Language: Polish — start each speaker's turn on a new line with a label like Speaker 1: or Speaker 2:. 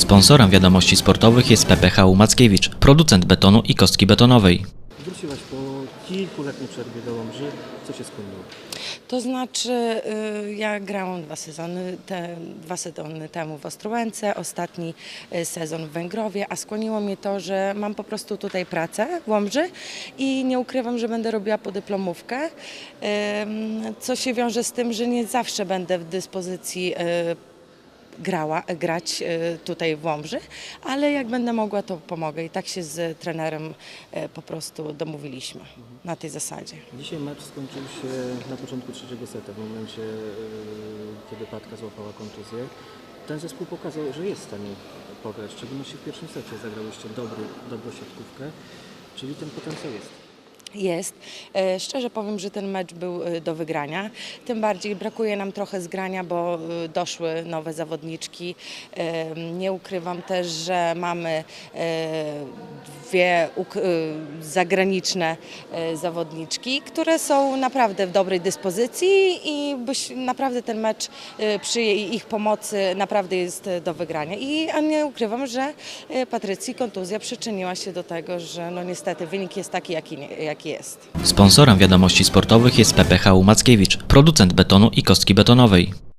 Speaker 1: Sponsorem wiadomości sportowych jest PPH Mackiewicz, producent betonu i kostki betonowej.
Speaker 2: Wróciłaś po kilkuletniej przerwie do Łomży. Co się skłoniło?
Speaker 3: To znaczy, y, ja grałam dwa sezony, te, dwa sezony temu w Ostrołęce, ostatni y, sezon w Węgrowie, a skłoniło mnie to, że mam po prostu tutaj pracę w Łomży i nie ukrywam, że będę robiła podyplomówkę, co się wiąże z tym, że nie zawsze będę w dyspozycji y, grała, grać y, tutaj w Łomży, ale jak będę mogła, to pomogę i tak się z trenerem y, po prostu domówiliśmy na tej zasadzie.
Speaker 2: Dzisiaj mecz skończył się na początku trzeciego seta, w momencie, yy, kiedy Patka złapała kontuzję. Ten zespół pokazał, że jest w stanie pograć. W szczególności w pierwszym secie zagrałyście dobry, dobrą siatkówkę, czyli ten potencjał jest.
Speaker 3: Jest. E, Szczerze powiem, że ten mecz był e, do wygrania. Tym bardziej brakuje nam trochę zgrania, bo e, doszły nowe zawodniczki. Nie ukrywam też, że mamy dwie zagraniczne zawodniczki, które są naprawdę w dobrej dyspozycji i naprawdę ten mecz przy ich pomocy naprawdę jest do wygrania. I nie ukrywam, że Patrycji kontuzja przyczyniła się do tego, że no niestety wynik jest taki, jaki, nie- jaki jest.
Speaker 1: Sponsorem wiadomości sportowych jest PPH Mackiewicz, producent betonu i kostki betonowej.